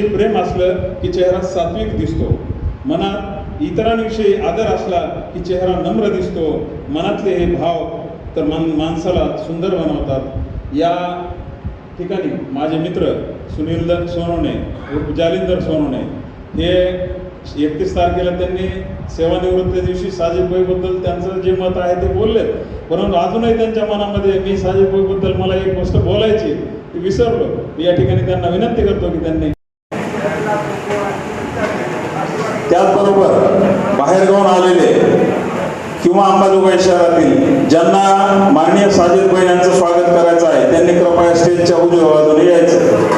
एक प्रेम असलं की चेहरा सात्विक दिसतो. मनात इतरांविषयी आदर असला की चेहरा नम्र दिसतो. मनातले हे भाव तर मन माणसाला सुंदर बनवतात. या ठिकाणी माझे मित्र सुनील सोनवणे जालिंदर सोनवणे हे एकतीस तारखेला त्यांनी सेवानिवृत्ती दिवशी साजिदभाईबद्दल त्यांचं जे मत आहे ते बोललेत. परंतु अजूनही त्यांच्या मनामध्ये मी साजिदभाईबद्दल मला एक गोष्ट बोलायची ती विसरलो. मी या ठिकाणी त्यांना विनंती करतो की त्यांनी त्याचबरोबर बाहेरगावून आलेले किंवा अंबाजोगाई शहरातील ज्यांना माननीय साजिद भाई यांचं स्वागत करायचं आहे त्यांनी कृपया स्टेजच्या उजव्या बाजूने यायचं.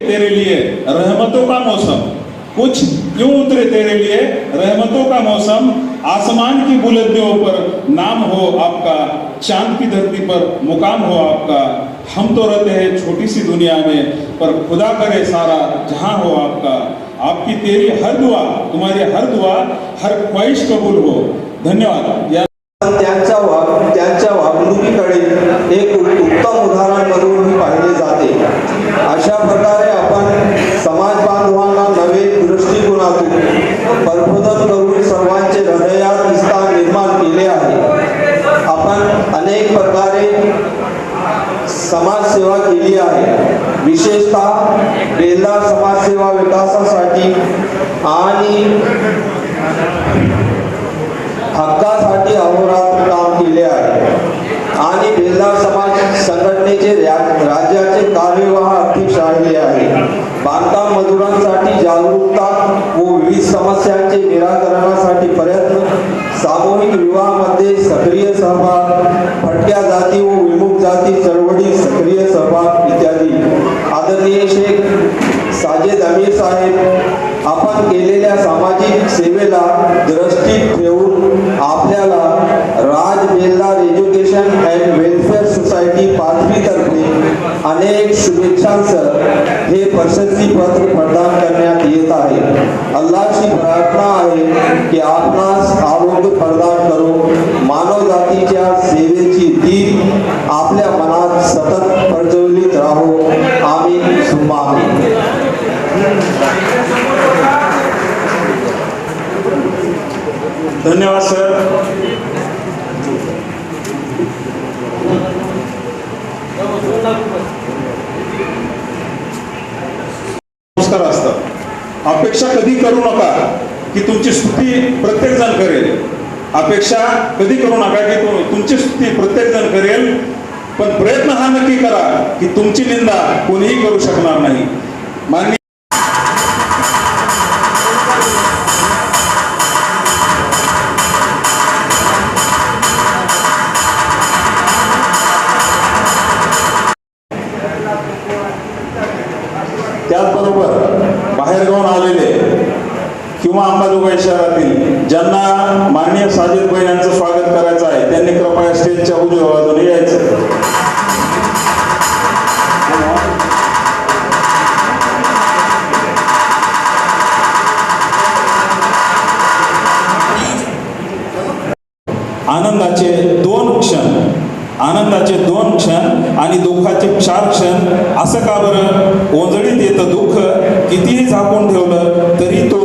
तेरे लिए रहमतों का मौसम। कुछ क्यों उतरे तेरे लिए रहमतों का मौसम, आसमान की बुलंदियों पर नाम हो आपका, चाँद की धरती पर मुकाम हो आपका। हम तो रहते हैं छोटी सी दुनिया में, पर खुदा करे सारा जहाँ हो आपका। आपकी तेरी हर दुआ, तुम्हारी हर दुआ, हर ख्वाहिश कबूल हो। धन्यवाद। त्यांच्या वागणुकीकडे एक उत्तम उदाहरण म्हणून समाजसेवा केली आहे. विशेषतः बेल्ला समाजसेवा विकासासाठी आणि हक्कासाठी अहोरात्र काम केले आहे. आणि बेलदार समाज संघटनेचे राज्याचे कार्यवाह अध्यक्ष राहिले आहे. बांधकाम मजुरांसाठी जागरूकता व विविध समस्यांचे निराकरणासाठी प्रयत्न. सामूहिक विवाहामध्ये सक्रिय सहभाग फटक्या जाती व विमुख जाती चळवळी सक्रिय सहभाग इत्यादी. आदरणीय शेख साजेद अमीर साहेब आपण केलेल्या सामाजिक सेवेला दृष्टीत ठेवून आपल्याला Raj Beldar education and welfare society पाथरीतर्फे अनेक शुभेच्छांसह हे प्रशस्ती पत्र प्रदान करण्यात येत आहे. अल्लाची प्रार्थना आहे की आपणास आरोग्य प्रदान करून मानव सतत प्रज्वलित राहो. आम्ही सुम्मा. धन्यवाद सर संस्कार असतात अपेक्षा कधी करू नका की तुमची स्तुती प्रत्येक जण करेल. अपेक्षा कधी करू नका की तुमची स्तुती प्रत्येक जण करेल पण प्रयत्न हा नक्की करा की तुमची निंदा कोणीही करू शकणार नाही. माननीय त्याचबरोबर बाहेरगावून आलेले किंवा अंबाजोगाई शहरातील ज्यांना माननीय साजिद भाई यांचं स्वागत करायचं आहे त्यांनी कृपया स्टेजच्या उजव्या बाजूने यायचं. आनंदाचे दोन क्षण आनंदाचे दोन क्षण आणि दुःखाचे चार क्षण असं का बरं? ओंजळीत येतं दुःख कितीही झाकून ठेवलं तरी तो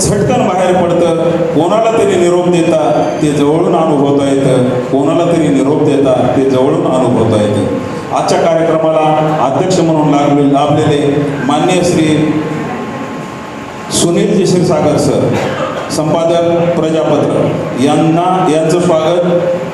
झटकन बाहेर पडतं. कोणाला तरी निरोप देता ते जवळून अनुभवता येतं. कोणाला तरी निरोप देता ते जवळून अनुभवता येतं. आजच्या कार्यक्रमाला अध्यक्ष म्हणून लागले लाभलेले मान्य श्री सुनील क्षीरसागर सर. संपादक प्रजापत्र यांना यांचं स्वागत.